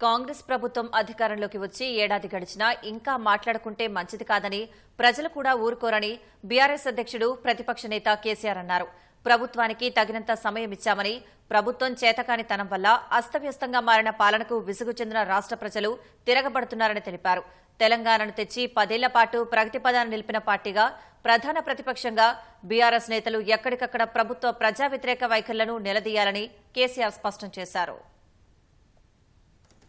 కాంగ్రెస్ ప్రభుత్వం అధికారంలోకి వచ్చి ఏడాది గడిచినా ఇంకా మాట్లాడుకుంటే మంచిది కాదని ప్రజలు కూడా ఊరుకోరని బీఆర్ఎస్ అధ్యక్షుడు ప్రతిపక్ష నేత కేసీఆర్ అన్నారు. ప్రభుత్వానికి తగినంత సమయం ఇచ్చామని ప్రభుత్వం చేతకానితనం వల్ల అస్తవ్యస్తంగా మారిన పాలనకు విసుగు చెందిన రాష్ట ప్రజలు తిరగబడుతున్నారని తెలిపారు. తెలంగాణను తెచ్చి పదేళ్ళ పాటు ప్రగతి పదాన్ని నిలిపిన పార్టీగా ప్రధాన ప్రతిపక్షంగా బీఆర్ఎస్ నేతలు ఎక్కడికక్కడ ప్రభుత్వ ప్రజా వ్యతిరేక వైఖరులను నిలదీయాలని కేసీఆర్ స్పష్టం చేశారు.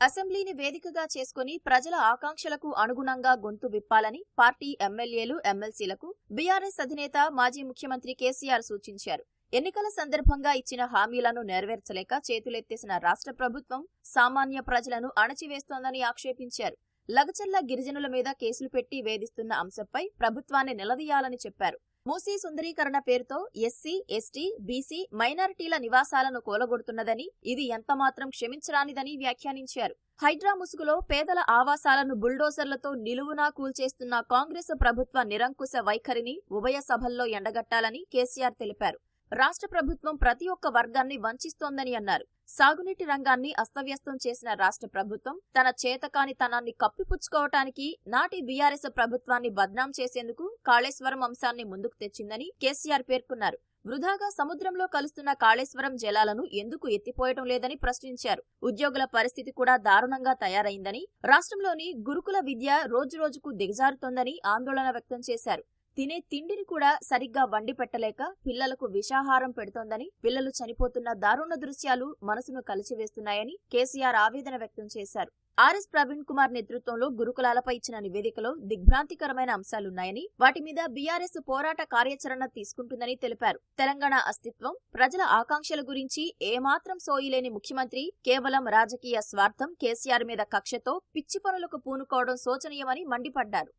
అసెంబ్లీని వేదికగా చేసుకుని ప్రజల ఆకాంక్షలకు అనుగుణంగా గొంతు విప్పాలని పార్టీ ఎమ్మెల్యేలు ఎమ్మెల్సీలకు బీఆర్ఎస్ అధినేత మాజీ ముఖ్యమంత్రి కేసీఆర్ సూచించారు. ఎన్నికల సందర్భంగా ఇచ్చిన హామీలను నెరవేర్చలేక చేతులెత్తేసిన రాష్ట్ర ప్రభుత్వం సామాన్య ప్రజలను అణచివేస్తోందని ఆక్షేపించారు. లగచర్ల గిరిజనుల మీద కేసులు పెట్టి వేధిస్తున్న అంశంపై ప్రభుత్వాన్ని నిలదీయాలని చెప్పారు. మూసీ సుందరీకరణ పేరుతో ఎస్సీ ఎస్టీ బీసీ మైనారిటీల నివాసాలను కూలగొడుతున్నదని ఇది ఎంతమాత్రం క్షమించరానిదని వ్యాఖ్యానించారు. హైడ్రా ముసుగులో పేదల ఆవాసాలను బుల్డోజర్లతో నిలువునా కూల్చేస్తున్న కాంగ్రెస్ ప్రభుత్వ నిరంకుశ వైఖరిని ఉభయ సభల్లో ఎండగట్టాలని కేసీఆర్ తెలిపారు. రాష్ట్ర ప్రభుత్వం ప్రతి ఒక్క వర్గాన్ని వంచిస్తోందని అన్నారు. సాగునీటి రంగాన్ని అస్తవ్యస్తం చేసిన రాష్ట్ర ప్రభుత్వం తన చేతకానితనాన్ని కప్పిపుచ్చుకోవటానికి నాటి బీఆర్ఎస్ ప్రభుత్వాన్ని బద్నాం చేసేందుకు కాళేశ్వరం అంశాన్ని ముందుకు తెచ్చిందని కేసీఆర్ పేర్కొన్నారు. వృధాగా సముద్రంలో కలుస్తున్న కాళేశ్వరం జలాలను ఎందుకు ఎత్తిపోయటం లేదని ప్రశ్నించారు. ఉద్యోగుల పరిస్థితి కూడా దారుణంగా తయారైందని రాష్ట్రంలోని గురుకుల విద్య రోజురోజుకు దిగజారుతోందని ఆందోళన వ్యక్తం చేశారు. తినే తిండిని కూడా సరిగ్గా వండి పెట్టలేక పిల్లలకు విషాహారం పెడుతోందని పిల్లలు చనిపోతున్న దారుణ దృశ్యాలు మనసును కలిచివేస్తున్నాయని కేసీఆర్ ఆవేదన వ్యక్తం చేశారు. ఆర్ఎస్ ప్రవీణ్ కుమార్ నేతృత్వంలో గురుకులాలపై ఇచ్చిన నివేదికలో దిగ్భ్రాంతికరమైన అంశాలున్నాయని వాటి మీద బీఆర్ఎస్ పోరాట కార్యాచరణ తీసుకుంటుందని తెలిపారు. తెలంగాణ అస్తిత్వం ప్రజల ఆకాంక్షల గురించి ఏమాత్రం సోయిలేని ముఖ్యమంత్రి కేవలం రాజకీయ స్వార్థం కేసీఆర్ మీద కక్షతో పిచ్చి పనులకు పూనుకోవడం శోచనీయమని మండిపడ్డారు.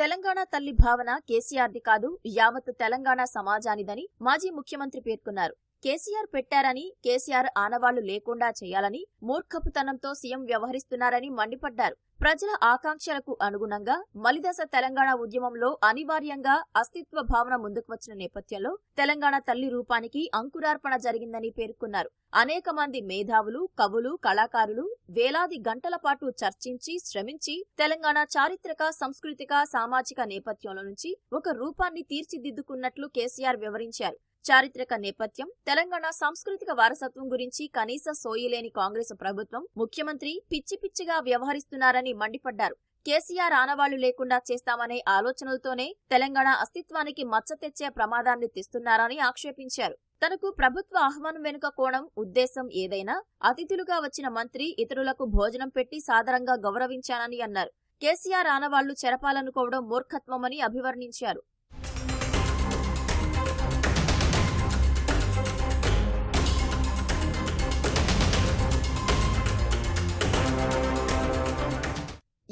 తెలంగాణ తల్లి భావన కేసీఆర్ది కాదు యావత్ తెలంగాణ సమాజానిదని మాజీ ముఖ్యమంత్రి పేర్కొన్నారు. కేసీఆర్ పెట్టారని కేసీఆర్ ఆనవాళ్ళు లేకుండా చేయాలని మూర్ఖపుతనంతో సీఎం వ్యవహరిస్తున్నారని మండిపడ్డారు. ప్రజల ఆకాంక్షలకు అనుగుణంగా మలిదశ తెలంగాణ ఉద్యమంలో అనివార్యంగా అస్తిత్వ భావన ముందుకు వచ్చిన నేపథ్యంలో తెలంగాణ తల్లి రూపానికి అంకురార్పణ జరిగిందని పేర్కొన్నారు. అనేక మంది మేధావులు కవులు కళాకారులు వేలాది గంటల పాటు చర్చించి శ్రమించి తెలంగాణ చారిత్రక సాంస్కృతిక సామాజిక నేపథ్యంలో నుంచి ఒక రూపాన్ని తీర్చిదిద్దుకున్నట్లు కేసీఆర్ వివరించారు. చారిత్రక నేపథ్యం తెలంగాణ సాంస్కృతిక వారసత్వం గురించి కనీస సోయిలేని కాంగ్రెస్ ప్రభుత్వం ముఖ్యమంత్రి పిచ్చి పిచ్చిగా వ్యవహరిస్తున్నారని మండిపడ్డారు. కేసీఆర్ ఆనవాళ్ళు లేకుండా చేస్తామనే ఆలోచనలతోనే తెలంగాణ అస్తిత్వానికి మచ్చ తెచ్చే ప్రమాదాన్ని తెస్తున్నారని ఆక్షేపించారు. తనకు ప్రభుత్వ ఆహ్వానం వెనుక కోణం ఉద్దేశం ఏదైనా అతిథులుగా వచ్చిన మంత్రి ఇతరులకు భోజనం పెట్టి సాదరంగా గౌరవించానని అన్నారు. కేసీఆర్ ఆనవాళ్ళు చెరపాలనుకోవడం మూర్ఖత్వమని అభివర్ణించారు.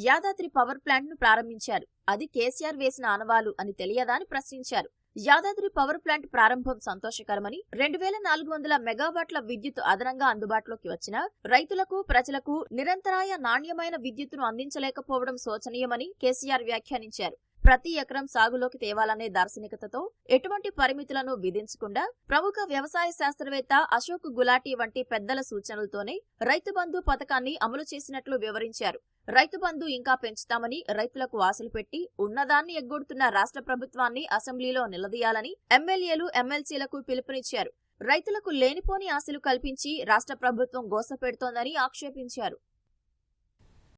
యాదాద్రి పవర్ ప్లాంట్ను ప్రారంభించారు. అది కేసీఆర్ వేసిన ఆనవాలు అని తెలియదా అని ప్రశ్నించారు. యాదాద్రి పవర్ ప్లాంట్ ప్రారంభం సంతోషకరమని రెండు వేల నాలుగు వందల మెగావాట్ల విద్యుత్ అదనంగా అందుబాటులోకి వచ్చినా రైతులకు ప్రజలకు నిరంతరాయ నాణ్యమైన విద్యుత్తును అందించలేకపోవడం శోచనీయమని కేసీఆర్ వ్యాఖ్యానించారు. ప్రతి ఎకరం సాగులోకి తేవాలనే దార్శనికతతో ఎటువంటి పరిమితులను విధించకుండా ప్రముఖ వ్యవసాయ శాస్త్రవేత్త అశోక్ గులాటీ వంటి పెద్దల సూచనలతోనే రైతు బంధు పథకాన్ని అమలు చేసినట్లు వివరించారు. రైతు బంధు ఇంకా పెంచుతామని రైతులకు ఆశలు పెట్టి ఉన్నదాన్ని ఎగ్గొడుతున్న రాష్ట్ర ప్రభుత్వాన్ని అసెంబ్లీలో నిలదీయాలని ఎమ్మెల్యేలు ఎమ్మెల్సీలకు పిలుపునిచ్చారు. రైతులకు లేనిపోని ఆశలు కల్పించి రాష్ట్ర ప్రభుత్వం గోసపెడుతోందని ఆక్షేపించారు.